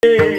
Hey.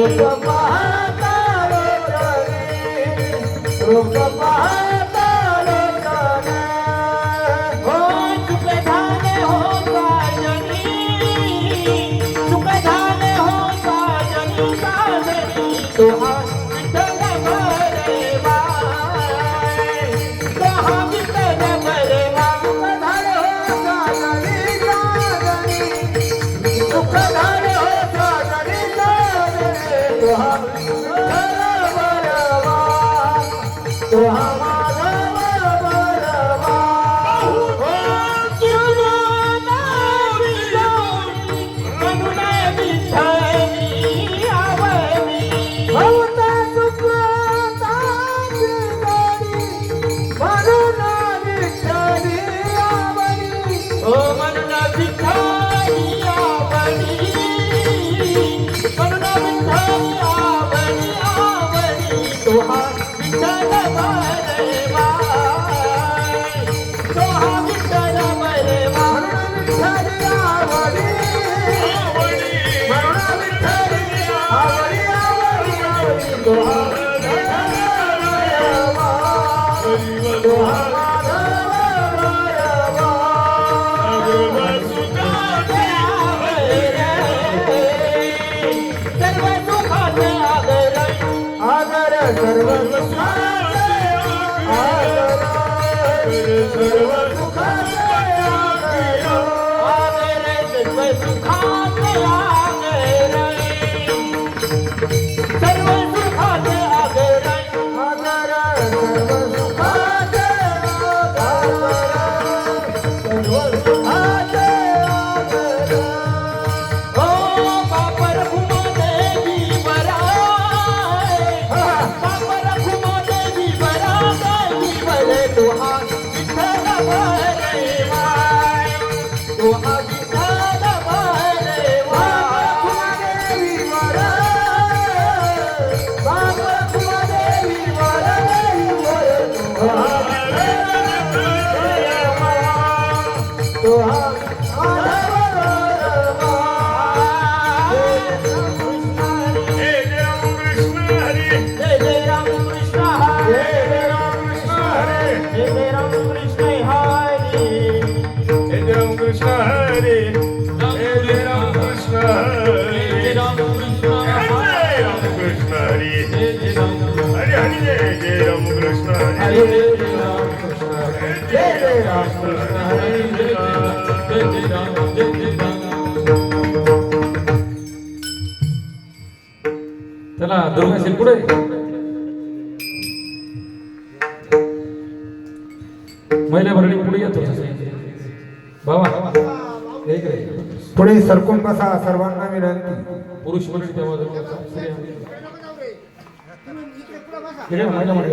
রূপ পাহাড় রূপ পাহাড় হারি चला दुर्गा कृष्ण पुढे. महिला भरणी पुढे येतो बाबा. पुढे सरकून बसा सर्वांना विनंती. पुरुष मंडळी तेव्हा मंडळी.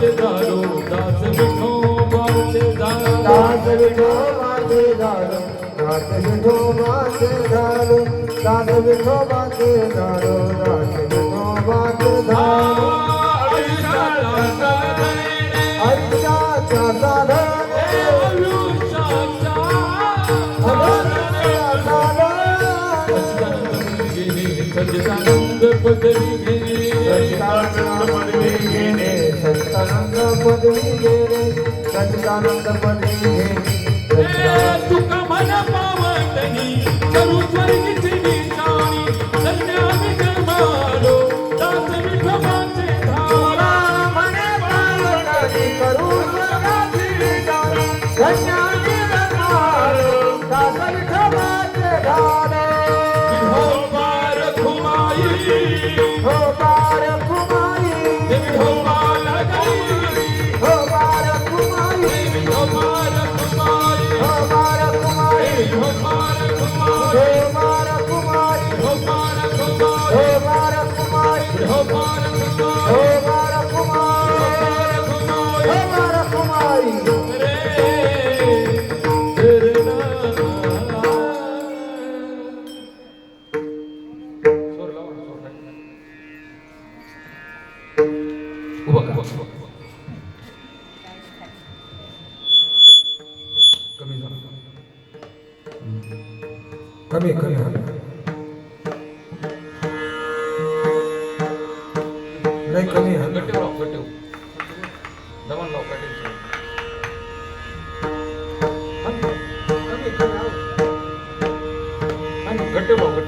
विठोबाचे झालो दास दास विठोबाचे झालो दास दास विठोबाचे झालो दास पदवी घेणे. पदवी घेणे. पदवी घेणे सच्चिदानंद घेणे सच्चिदानंद तुका मन करू स्वर्गीची निशाणी दास विठोबाचे धारा करू स्वर्गाची दास विठोबाचे उभं करा. कमी झालं. कमी कमी. लय कमी दमन लाव गट्टे कमी,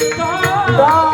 विठोबाचे दास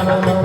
भगवान